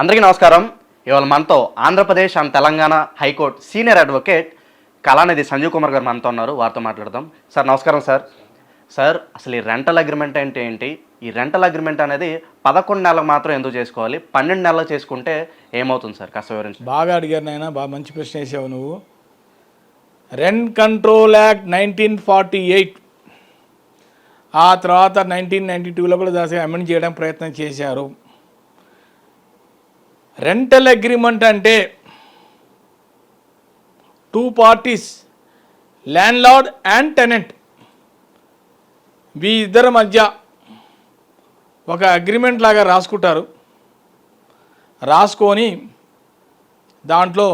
అందరికీ నమస్కారం. ఇవాళ మనతో Andhra Pradesh and Telangana high court senior advocate Kalanidhi Sanjeev Kumar garu మనతో ఉన్నారు. వారితో మాట్లాడదాం. సార్ నమస్కారం సార్. సార్ అసలు ఈ రెంటల్ అగ్రిమెంట్ అంటే ఏంటి? ఈ రెంటల్ అగ్రిమెంట్ అనేది పదకొండు నెలలకు మాత్రం ఎందుకు చేసుకోవాలి? పన్నెండు నెలలు చేసుకుంటే ఏమవుతుంది సార్? కాస్త వివరించి. బాగా అడిగారు నాయన బాగా మంచి ప్రశ్న వేసావు నువ్వు. Rent control act nineteen forty eight ఆ తర్వాత నైన్టీన్ నైంటీ టూలో కూడా దాసే అమెండ్ చేయడం ప్రయత్నం చేశారు. రెంటల్ అగ్రిమెంట్ అంటే two parties landlord and tenant we ఇద్దరి మధ్య ఒక అగ్రిమెంట్ లాగా రాసుకుంటారు. రాసుకొని దాంట్లో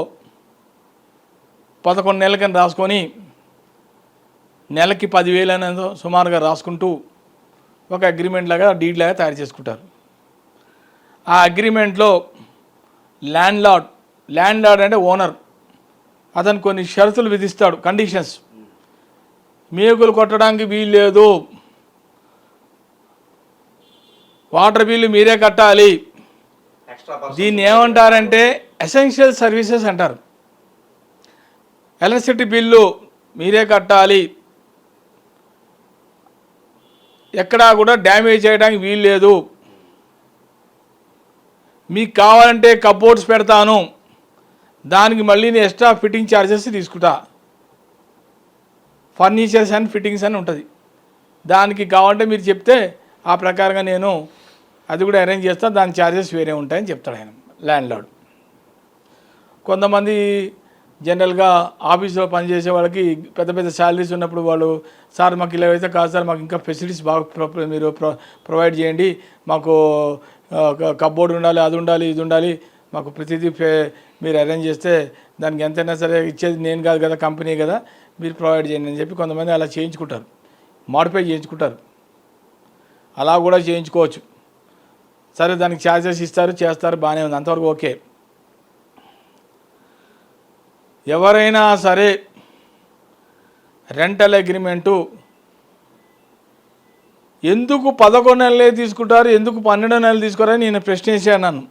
పదకొండు నెలలకని రాసుకొని నెలకి పదివేలు అనేది సుమారుగా రాసుకుంటూ ఒక అగ్రిమెంట్ లాగా డీడ్ లాగా తయారు చేసుకుంటారు. ఆ అగ్రిమెంట్లో ల్యాండ్ లార్డ్ ల్యాండ్ లార్డ్ అంటే ఓనర్ అతను కొన్ని షరతులు విధిస్తాడు కండిషన్స్ మేకులు కొట్టడానికి వీలు లేదు వాటర్ బిల్లు మీరే కట్టాలి. దీన్ని ఏమంటారంటే ఎసెన్షియల్ సర్వీసెస్ అంటారు. ఎలక్ట్రిసిటీ బిల్లు మీరే కట్టాలి. ఎక్కడా కూడా డ్యామేజ్ చేయడానికి వీలు లేదు మీకు కావాలంటే కబోర్డ్స్ పెడతాను. దానికి మళ్ళీ నేను ఎక్స్ట్రా ఫిట్టింగ్ ఛార్జెస్ తీసుకుంటా. ఫర్నిచర్స్ అండ్ ఫిట్టింగ్స్ అని ఉంటుంది. దానికి కావాలంటే మీరు చెప్తే ఆ ప్రకారంగా నేను అది కూడా అరేంజ్ చేస్తాను దాని ఛార్జెస్ వేరే ఉంటాయని చెప్తాడు ఆయన ల్యాండ్ లార్డ్ కొంతమంది జనరల్గా ఆఫీస్లో పనిచేసే వాళ్ళకి పెద్ద పెద్ద శాలరీస్ ఉన్నప్పుడు వాళ్ళు సార్ మాకు ఇలా అయితే కాదు సార్ మాకు ఇంకా ఫెసిలిటీస్ బాగా మీరు ప్రొ ప్రొవైడ్ చేయండి. మాకు కబ్బోర్డ్ ఉండాలి అది ఉండాలి ఇది ఉండాలి. మాకు ప్రతిదీ మీరు అరేంజ్ చేస్తే దానికి ఎంతైనా సరే ఇచ్చేది నేను కాదు కదా కంపెనీ కదా మీరు ప్రొవైడ్ చేయండి అని చెప్పి కొంతమంది అలా చేయించుకుంటారు. మాడిఫై చేయించుకుంటారు. అలా కూడా చేయించుకోవచ్చు. సరే దానికి ఛార్జెస్ ఇస్తారు చేస్తారు బాగానే ఉంది. అంతవరకు ఓకే. ఎవరైనా సరే రెంటల్ అగ్రిమెంటు ఎందుకు పదకొండు నెలలే తీసుకుంటారు ఎందుకు పన్నెండు నెలలు తీసుకోరని నేను ప్రశ్నించాను నన్ను.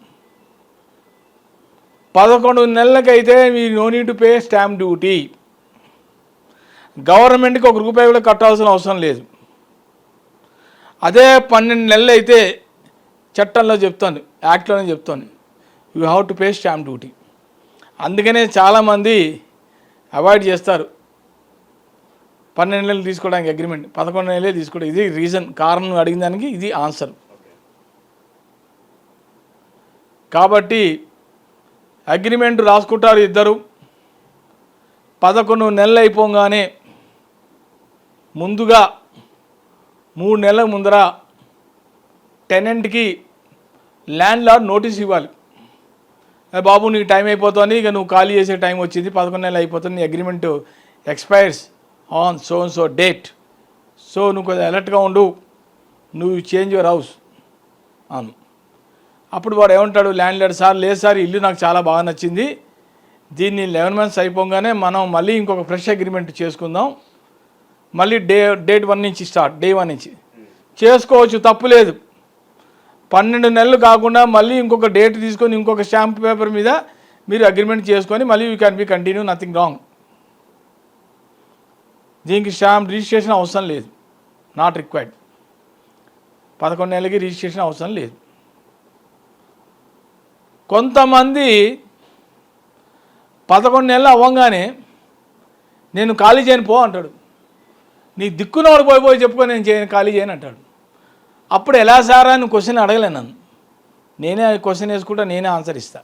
పదకొండు నెలలకైతే మీ no need to pay stamp duty గవర్నమెంట్కి ఒక రూపాయి కూడా కట్టాల్సిన అవసరం లేదు. అదే పన్నెండు నెలలు అయితే చట్టంలో చెప్తాను యాక్ట్లోనే చెప్తాను. You have to pay stamp duty అందుకనే చాలామంది అవాయిడ్ చేస్తారు. పన్నెండు నెలలు తీసుకోవడానికి అగ్రిమెంట్ పదకొండు నెలలే తీసుకోవడం. ఇది రీజన్ కారణం అడిగిన దానికి ఇది ఆన్సర్ కాబట్టి అగ్రిమెంట్ రాసుకుంటారు ఇద్దరు. పదకొండు నెలలు అయిపోగానే ముందుగా మూడు నెలల ముందర టెనెంట్కి ల్యాండ్ లార్డ్ నోటీస్ ఇవ్వాలి. బాబు నీకు టైం అయిపోతుంది ఇక నువ్వు ఖాళీ చేసే టైం వచ్చింది పదకొండు నెలలు అయిపోతుంది నీ agreement expires on so so date so నువ్వు కొంచెం అలర్ట్గా ఉండు. నువ్వు చేంజ్ యువర్ హౌస్ అను. అప్పుడు వాడు ఏమంటాడు? ల్యాండ్ లార్డ్ సార్ లేదు సార్ ఇల్లు నాకు చాలా బాగా నచ్చింది. దీన్ని లెవెన్ మంత్స్ అయిపోగానే మనం మళ్ళీ ఇంకొక ఫ్రెష్ అగ్రిమెంట్ చేసుకుందాం. మళ్ళీ డే డేట్ వన్ నుంచి స్టార్ట్ డే వన్ నుంచి. చేసుకోవచ్చు తప్పు లేదు. పన్నెండు నెలలు కాకుండా మళ్ళీ ఇంకొక డేట్ తీసుకొని ఇంకొక స్టాంప్ పేపర్ మీద మీరు అగ్రిమెంట్ చేసుకొని మళ్ళీ you can be continue nothing wrong దీనికి స్టాంప్ రిజిస్ట్రేషన్ అవసరం లేదు. నాట్ రిక్వైర్డ్ పదకొండు నెలలకి రిజిస్ట్రేషన్ అవసరం లేదు. కొంతమంది పదకొండు నెలలు అవ్వగానే నేను ఖాళీ చేయను పో అంటాడు. నీ దిక్కునోడు పోయి పోయి చెప్పుకొని నేను చేయను ఖాళీ చేయను అంటాడు. అప్పుడు ఎలా సారా అని క్వశ్చన్ అడగలేను నన్ను. నేనే క్వశ్చన్ వేసుకుంటా నేనే ఆన్సర్ ఇస్తా.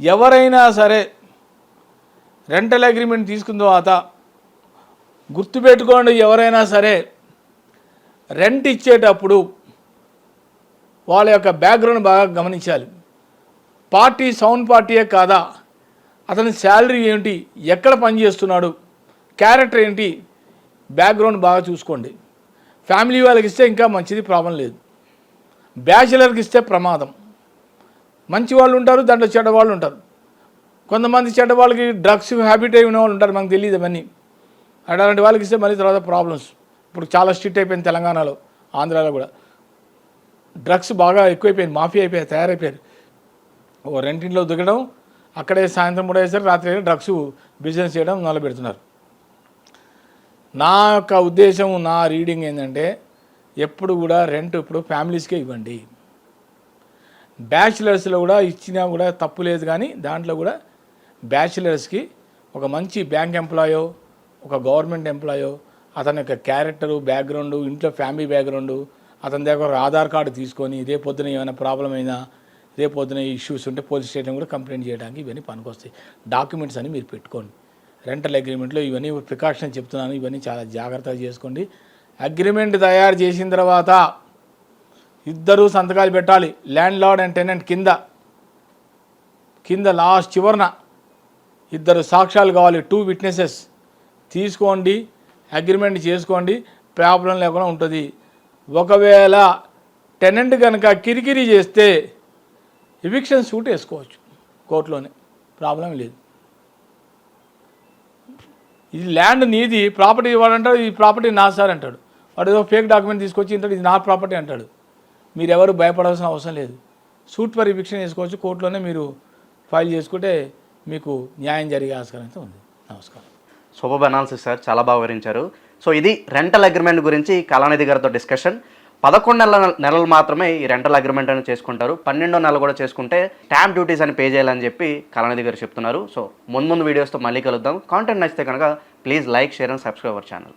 ఎవరైనా సరే రెంటల్ అగ్రిమెంట్ తీసుకున్న తర్వాత గుర్తుపెట్టుకోండి ఎవరైనా సరే రెంట్ ఇచ్చేటప్పుడు వాళ్ళ యొక్క బ్యాక్గ్రౌండ్ బాగా గమనించాలి. పార్టీ సౌండ్ పార్టీయే కాదా? అతని శాలరీ ఏంటి? ఎక్కడ పనిచేస్తున్నాడు? క్యారెక్టర్ ఏంటి? బ్యాక్గ్రౌండ్ బాగా చూసుకోండి. ఫ్యామిలీ వాళ్ళకి ఇస్తే ఇంకా మంచిది ప్రాబ్లం లేదు. బ్యాచిలర్కి ఇస్తే ప్రమాదం. మంచి వాళ్ళు ఉంటారు దాంట్లో చెడ్డవాళ్ళు ఉంటారు. కొంతమంది చెడ్డవాళ్ళకి డ్రగ్స్ హ్యాబిట్ అయిన వాళ్ళు ఉంటారు మనకు తెలియదు అవన్నీ అలాంటి వాళ్ళకి ఇస్తే మళ్ళీ తర్వాత ప్రాబ్లమ్స్ ఇప్పుడు చాలా స్ట్రిక్ట్ అయిపోయింది తెలంగాణలో ఆంధ్రాలో కూడా. డ్రగ్స్ బాగా ఎక్కువైపోయింది మాఫీ అయిపోయారు తయారైపోయారు. ఓ రెంటింట్లో దిగడం అక్కడే సాయంత్రం కూడా వేసారు రాత్రి డ్రగ్స్ బిజినెస్ చేయడం మొదలు పెడుతున్నారు. నా యొక్క ఉద్దేశం నా రీడింగ్ ఏంటంటే ఎప్పుడు కూడా రెంట్ ఇప్పుడు ఫ్యామిలీస్కే ఇవ్వండి. బ్యాచిలర్స్లో కూడా ఇచ్చినా కూడా తప్పు లేదు కానీ దాంట్లో కూడా బ్యాచిలర్స్కి ఒక మంచి బ్యాంక్ ఎంప్లాయో ఒక గవర్నమెంట్ ఎంప్లాయో అతని యొక్క క్యారెక్టరు బ్యాక్గ్రౌండ్ ఇంట్లో ఫ్యామిలీ బ్యాక్గ్రౌండ్ అతని దగ్గర ఆధార్ కార్డు తీసుకొని రేపు పొద్దున ఏమైనా ప్రాబ్లం అయినా ఇదే పొద్దున ఇష్యూస్ ఉంటే పోలీస్ స్టేషన్ కూడా కంప్లైంట్ చేయడానికి ఇవన్నీ పనికొస్తాయి. డాక్యుమెంట్స్ అని మీరు పెట్టుకోండి. రెంటల్ అగ్రిమెంట్లో ఇవన్నీ ప్రికాషన్ చెప్తున్నాను. ఇవన్నీ చాలా జాగ్రత్తగా చేసుకోండి. అగ్రిమెంట్ తయారు చేసిన తర్వాత ఇద్దరు సంతకాలు పెట్టాలి. ల్యాండ్ లార్డ్ అండ్ టెనెంట్ కింద. కింద లాస్ట్ చివరన ఇద్దరు సాక్ష్యాలు కావాలి. టూ విట్నెసెస్ తీసుకోండి అగ్రిమెంట్ చేసుకోండి ప్రాబ్లం లేకుండా ఉంటుంది. ఒకవేళ టెనెంట్ కనుక కిరికిరి చేస్తే ఎవిక్షన్ సూట్ వేసుకోవచ్చు. కోర్టులోనే ప్రాబ్లం లేదు. ఇది ల్యాండ్ నీది ప్రాపర్టీ ఇవ్వాలంటాడు ఈ ప్రాపర్టీ నా సార్ అంటాడు. వాడు ఏదో ఫేక్ డాక్యుమెంట్ తీసుకొచ్చి ఇంటాడు ఇది నా ప్రాపర్టీ అంటాడు. మీరు ఎవరు భయపడాల్సిన అవసరం లేదు. సూట్ ఫర్ ఎవిక్షన్ వేసుకోవచ్చు. కోర్టులోనే మీరు ఫైల్ చేసుకుంటే మీకు న్యాయం జరిగే ఆస్కారం అయితే ఉంది. నమస్కారం. శుభ అనాలిసిస్ సార్ చాలా బాగా వివరించారు. సో ఇది రెంటల్ అగ్రిమెంట్ గురించి కళానిధి గారితో డిస్కషన్ పదకొండు నెలల నెలలు మాత్రమే ఈ రెంటల్ అగ్రిమెంట్ అని చేసుకుంటారు. పన్నెండో నెల కూడా చేసుకుంటే స్టాంప్ డ్యూటీస్ అని పే చేయాలని చెప్పి కళానిధి గారు చెప్తున్నారు. సో ముందు ముందు వీడియోస్తో మళ్ళీ కలుద్దాం. కాంటెంట్ నచ్చితే కనుక please like share and subscribe our channel